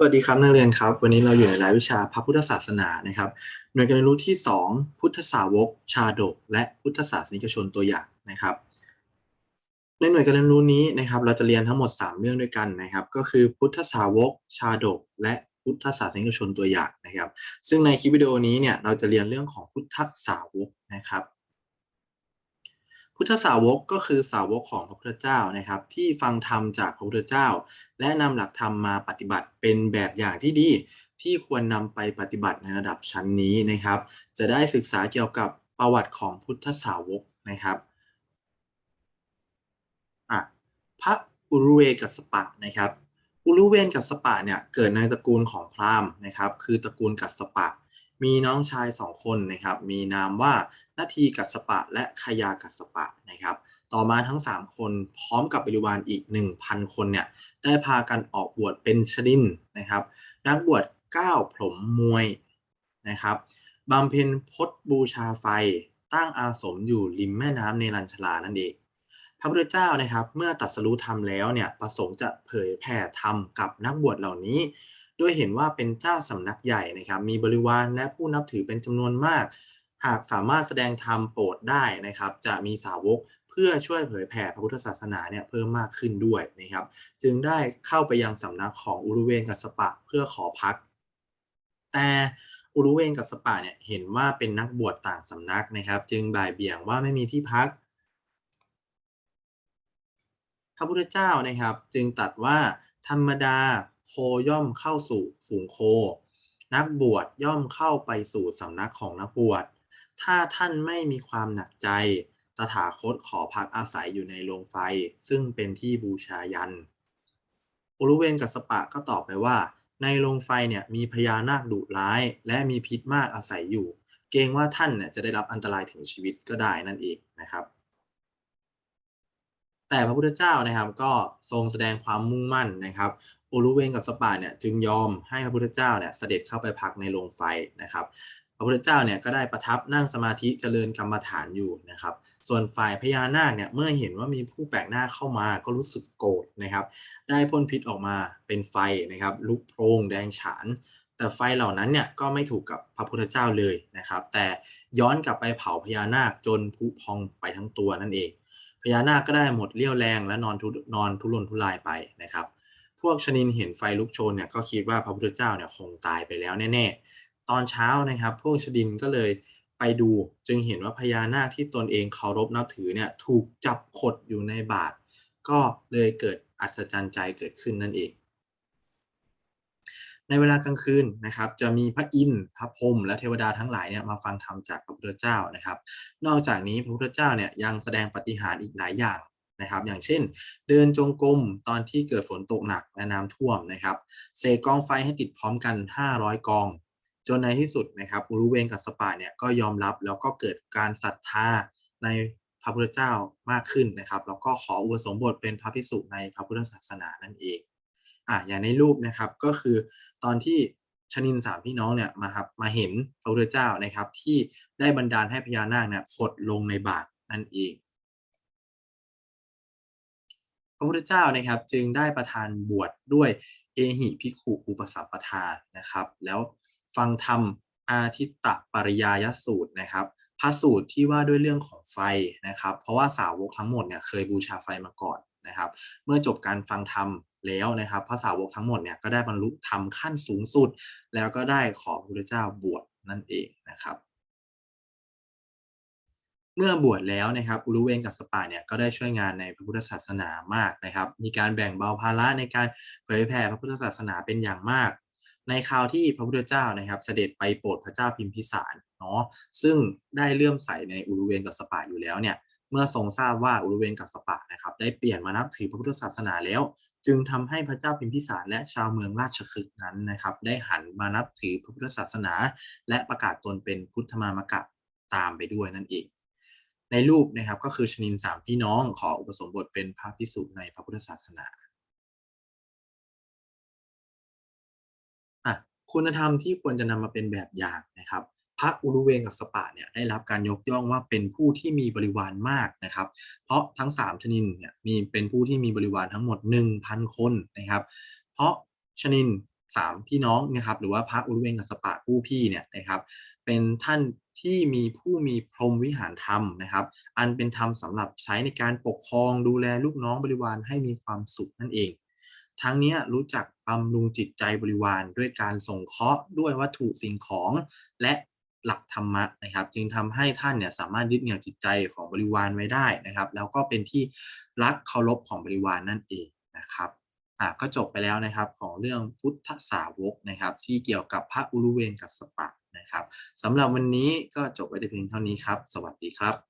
สวัสดีครับนักเรียนครับ วันนี้เราอยู่ในรายวิชาพระพุทธศาสนานะครับหน่วยการเรียนรู้ที่ 2 พุทธสาวก ชาดก และพุทธศาสนิกชนตัวอย่างนะครับ ในหน่วยการเรียนรู้นี้นะครับ เราจะเรียนทั้งหมด 3 เรื่องด้วยกันนะครับ ก็คือพุทธสาวก ชาดก และพุทธศาสนิกชนตัวอย่างนะครับ ซึ่งในคลิปวิดีโอนี้เนี่ยเราจะเรียนเรื่องของพุทธสาวกนะครับ พุทธสาวกก็คือสาวกของพระพุทธเจ้านะครับ ที่ฟังธรรมจากพระพุทธเจ้า และนำหลักธรรมมาปฏิบัติเป็นแบบอย่างที่ดี ที่ควรนำไปปฏิบัติในระดับชั้นนี้นะครับ จะได้ศึกษาเกี่ยวกับประวัติของพุทธสาวกนะครับอะพระอุรุเวกัสปะนะครับอุรุเวนกัสปะเนี่ยเกิดในตระกูลของพราหมณ์นะครับ คือตระกูลกัสปะ มีน้องชายสองคนนะครับ มีนามว่า นาทีกัสปะ และขยากัสปะนะครับ ต่อมาทั้ง 3 คนพร้อมกับบริวารอีก 1,000 คนเนี่ยได้พากันออกบวชเป็นชดินนะครับ นักบวชก้าวผลมมวยนะครับบำเพ็ญพจบูชาไฟตั้งอาสมอยู่ริมแม่น้ำเนรัญชลานั่นเองพระพุทธเจ้านะครับ เมื่อตรัสรู้ธรรมแล้วเนี่ยประสงค์จะเผยแผ่ธรรมกับนักบวชเหล่านี้ด้วยเห็นว่าเป็นเจ้าสำนักใหญ่นะครับ มีบริวารและผู้นับถือเป็นจำนวนมาก หากสามารถแสดงธรรมโปรดได้นะครับ จะมีสาวกเพื่อช่วยเผยแผ่พระพุทธศาสนาเนี่ยเพิ่มมากขึ้นด้วยนะครับ จึงได้เข้าไปยังสำนักของอุรุเวนกัสปะเพื่อขอพัก แต่อุรุเวนกัสปะเนี่ยเห็นว่าเป็นนักบวชต่างสำนักนะครับ จึงบ่ายเบี่ยงว่าไม่มีที่พักพระพุทธเจ้านะครับ จึงตรัสว่าธรรมดาโคย่อมเข้าสู่ฝูงโค นักบวชย่อมเข้าไปสู่สำนักของนักบวช ถ้าท่านไม่มีความหนักใจ ตถาคตขอพักอาศัยอยู่ในโรงไฟ ซึ่งเป็นที่บูชายัน อุรุเวนกัสปะก็ตอบไปว่า ในโรงไฟเนี่ยมีพญานาคดุร้าย และมีพิษมากอาศัยอยู่ เกรงว่าท่านเนี่ยจะได้รับอันตรายถึงชีวิตก็ได้นั่นเองนะครับ แต่พระพุทธเจ้านะครับก็ทรงแสดงความมุ่งมั่นนะครับอุรุเวนกับสปะเนี่ยจึงยอมให้พระพุทธเจ้าเนี่ยเสด็จเข้าไปพักในโรงไฟนะครับ พระพุทธเจ้าเนี่ยก็ได้ประทับนั่งสมาธิเจริญกรรมฐานอยู่นะครับ ส่วนฝ่ายพญานาคเนี่ยเมื่อเห็นว่ามีผู้แปลกหน้าเข้ามาก็รู้สึกโกรธนะครับ ได้พ่นพิษออกมาเป็นไฟนะครับ ลุกโพรงแดงฉาน แต่ไฟเหล่านั้นเนี่ยก็ไม่ถูกกับพระพุทธเจ้าเลยนะครับ แต่ย้อนกลับไปเผาพญานาคจนผุพองไปทั้งตัวนั่นเอง พญานาคก็ได้หมดเรี่ยวแรงและนอนทุนอนทุรนทุรายไปนะครับ พวกชนินเห็นไฟลุกโชนเนี่ยก็คิดว่าพระพุทธเจ้าเนี่ยคงตายไปแล้วแน่ๆ ตอนเช้านะครับ พวกชนินก็เลยไปดูจึงเห็นว่าพญานาคที่ตนเองเคารพนับถือเนี่ยถูกจับขดอยู่ในบาตรก็เลยเกิดอัศจรรย์ใจเกิดขึ้นนั่นเอง ในเวลากลางคืนนะครับ จะมีพระอินทร์พระพรหมและเทวดาทั้งหลายเนี่ยมาฟังธรรมจากพระพุทธเจ้านะครับ นอกจากนี้พระพุทธเจ้าเนี่ยยังแสดงปฏิหารอีกหลายอย่างนะครับ อย่างเช่น เดินจงกรมตอนที่เกิดฝนตกหนักและน้ำท่วมนะครับเสกกองไฟให้ติดพร้อมกัน 500 กอง จนในที่สุดนะครับอุรุเวนกับสปะเนี่ยก็ยอมรับแล้วก็เกิดการศรัทธาในพระพุทธเจ้ามากขึ้นนะครับแล้วก็ขออุปสมบทเป็นพระภิกษุในพระพุทธศาสนานั่นเองอะอย่างในรูปนะครับก็คือตอนที่ชนินสามพี่น้องเนี่ยมาครับมาเห็นพระพุทธเจ้านะครับ ที่ได้บันดาลให้พญานาคเนี่ยขดลงในบาตรนั่นเองพระพุทธเจ้านะครับจึงได้ประทานบวชดด้วยเอหิภิกขุอุปสัมปทานะครับ แล้ว ฟังธรรมอาทิตตปริยายสูตรนะครับพระสูตรที่ว่าด้วยเรื่องของไฟนะครับ เพราะว่าสาวกทั้งหมดเนี่ยเคยบูชาไฟมาก่อนนะครับ เมื่อจบการฟังธรรมแล้วนะครับพระสาวกทั้งหมดเนี่ยก็ได้บรรลุธรรมขั้นสูงสุด แล้วก็ได้ขอพระพุทธเจ้าบวชนั่นเองนะครับ เมื่อบวชแล้วนะครับอุรุเวนกัสปะเนี่ยก็ได้ช่วยงานในพระพุทธศาสนามากนะครับ มีการแบ่งเบาภาระในการเผยแผ่พระพุทธศาสนาเป็นอย่างมาก ในคราวที่พระพุทธเจ้านะครับ เสด็จไปโปรดพระเจ้าพิมพิสารเนาะซึ่งได้เลื่อมใสในอุรุเวนกับสปะอยู่แล้วเนี่ยเมื่อทรงทราบว่าอุรุเวนกับสปะนะครับ ได้เปลี่ยนมานับถือพระพุทธศาสนาแล้ว จึงทำให้พระเจ้าพิมพิสารและชาวเมืองราชคฤห์นั้นนะครับ ได้หันมานับถือพระพุทธศาสนา และประกาศตนเป็นพุทธมามกะตามไปด้วยนั่นเองในรูปนะครับก็คือชนินสามพี่น้องขออุปสมบทเป็นพระภิกษุในพระพุทธศาสนา คุณธรรมที่ควรจะนำมาเป็นแบบอย่างนะครับพระอุรุเวนกับสปะเนี่ยได้รับการยกย่องว่าเป็นผู้ที่มีบริวารมากนะครับ เพราะทั้งสามชนินเนี่ยมีเป็นผู้ที่มีบริวารทั้งหมด 1,000 คนนะครับ เพราะชนินสามพี่น้องนะครับหรือว่าพระอุรุเวนกัสสปะผู้พี่เนี่ยนะครับเป็นท่านที่มีผู้มีพรหมวิหารธรรมนะครับ อันเป็นธรรมสำหรับใช้ในการปกครองดูแลลูกน้องบริวารให้มีความสุขนั่นเอง ทั้งนี้รู้จักบำรุงจิตใจบริวารด้วยการส่งเคราะห์ด้วยวัตถุสิ่งของและหลักธรรมะนะครับ จึงทำให้ท่านเนี่ยสามารถยึดเหนี่ยวจิตใจของบริวารไว้ได้นะครับ แล้วก็เป็นที่รักเคารพของบริวารนั่นเองนะครับอะก็จบไปแล้วนะครับของเรื่องพุทธสาวกนะครับ ที่เกี่ยวกับพระอุรุเวนกัสปะนะครับสำหรับวันนี้ก็จบไปแต่เพียงเท่านี้ครับ สวัสดีครับ